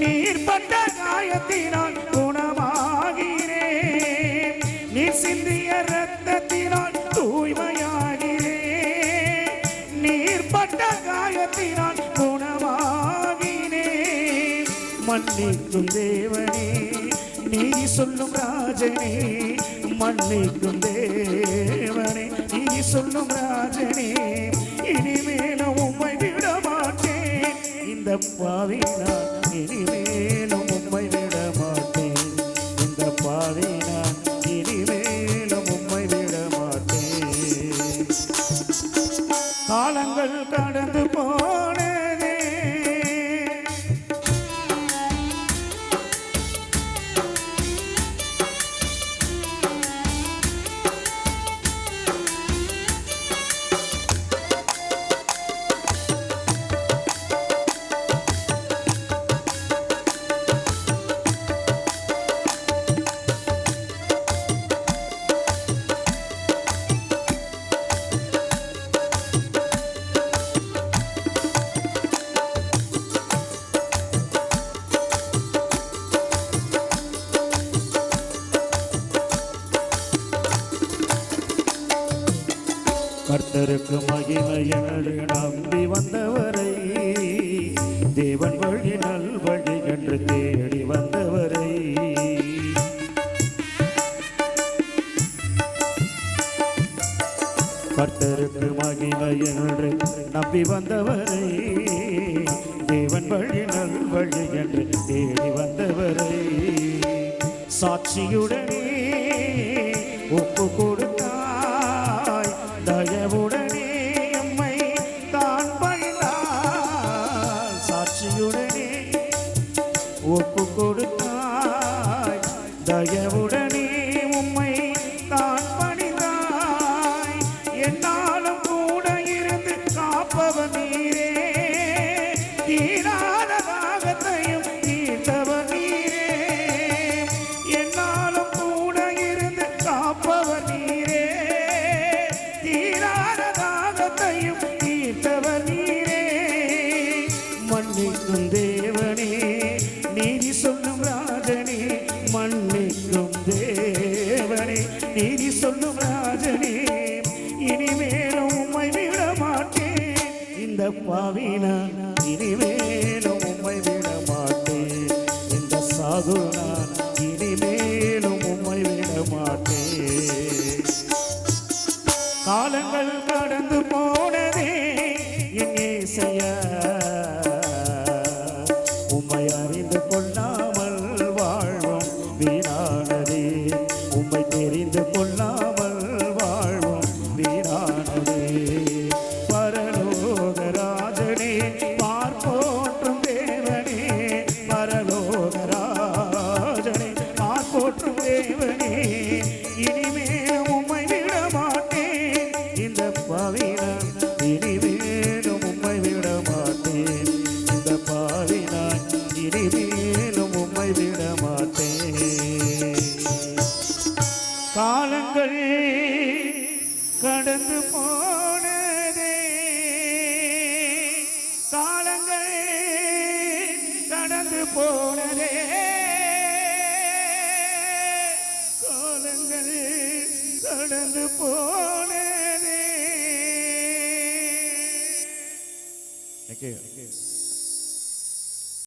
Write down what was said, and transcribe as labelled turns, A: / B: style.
A: நீர் பட்ட காயத்தினால் குணமாகிறேன். நீர் சிந்திய ரத்தத்தினால் தூய்மையாகிறேன். நீர்பட்ட காயத்தினால் குணமாகினேன் மன்னிக்கும் தேவனே நீ சொல்லும் ராஜனே. மன்னிக்கும் தேவனே நீ சொல்லும் ராஜனே. இனிமேலும் உம்மை விட மாட்டேன் இந்த பாவினா இனிமேலும் உம்மை விட மாட்டேன் இந்த பாவினா இனிமேலும் உம்மை விட மாட்டேன் காலங்கள் கர்த்தருக்கு மகிமை என்று நம்பி வந்தவரை தேவன் வழி நல்வழி என்று தேடி வந்தவரை. கர்த்தருக்கு மகிமை என்று நம்பி வந்தவரை தேவன் வழி நல்வழி என்று தேடி வந்தவரை. சாட்சியுடனே ஒப்புக்கோ ও কুকুর খায়। দাগে উড়ে இந்த இனிமேலும் உம்மை விட மாட்டேன் இந்த சாது நான் இனிமேலும் உம்மை விட மாட்டேன் காலங்கள் கடந்து போனதே என் ஏசையா. உம்மை அறிந்து கடந்து போனதே. காலங்கள் கடந்து போனதே. காலங்கள் கடந்து போனதே. Thank you.